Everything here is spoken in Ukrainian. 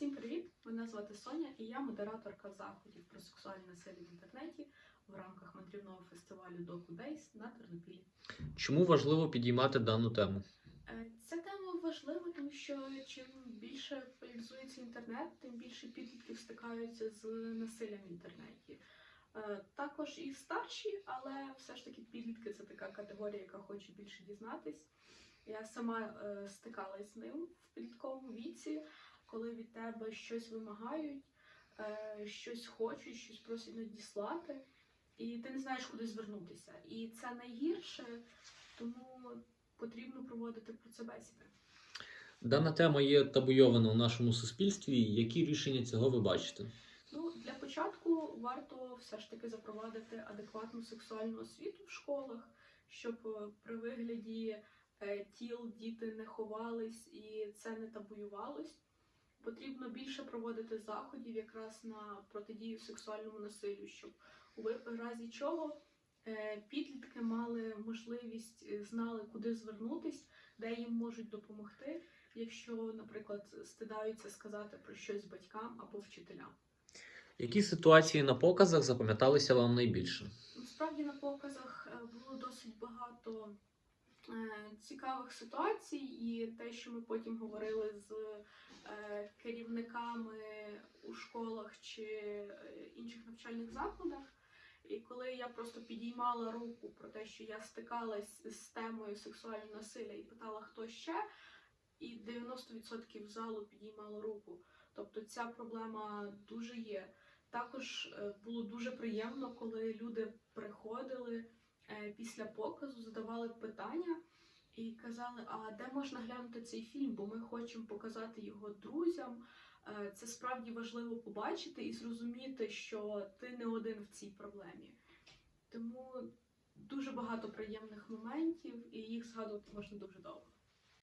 Всім привіт! Мене звати Соня і я модераторка заходів про сексуальне насилля в інтернеті в рамках мандрівного фестивалю Doku Days на Тернопілі. Чому важливо підіймати дану тему? Е, Ця тема важлива, тому що чим більше поляризується інтернет, тим більше підлітків стикаються з насиллям в інтернеті. Е, Також і старші, але все ж таки підлітки це така категорія, яка хоче більше дізнатись. Я сама е, стикалась з ним в підлітковому віці, коли від тебе щось вимагають, е, щось хочуть, щось просять надіслати, і ти не знаєш, куди звернутися. І це найгірше, тому потрібно проводити про це бесіди. Дана тема є табуйована у нашому суспільстві. Які рішення цього ви бачите? Ну, для початку варто все ж таки запровадити адекватну сексуальну освіту в школах, щоб е, при вигляді е, тіл діти не ховались і це не табуювалось. Потрібно більше проводити заходів якраз на протидію сексуальному насиллю, щоб у разі чого е, підлітки мали можливість е, знали, куди звернутись, де їм можуть допомогти, якщо, наприклад, стидаються сказати про щось батькам або вчителям. Які ситуації на показах запам'яталися вам найбільше? Насправді на показах е, було досить багато цікавих ситуацій, і те, що ми потім говорили з керівниками у школах чи е, інших навчальних закладах. І коли я просто підіймала руку про те, що я стикалась з темою сексуального насилля і питала, хто ще, і 90% залу підіймало руку. Тобто ця проблема дуже є. Також е, було дуже приємно, коли люди приходили е, після показу, задавали питання і казали, а де можна глянути цей фільм, бо ми хочемо показати його друзям. Е, Це справді важливо побачити і зрозуміти, що ти не один в цій проблемі. Тому дуже багато приємних моментів, і їх згадувати можна дуже довго.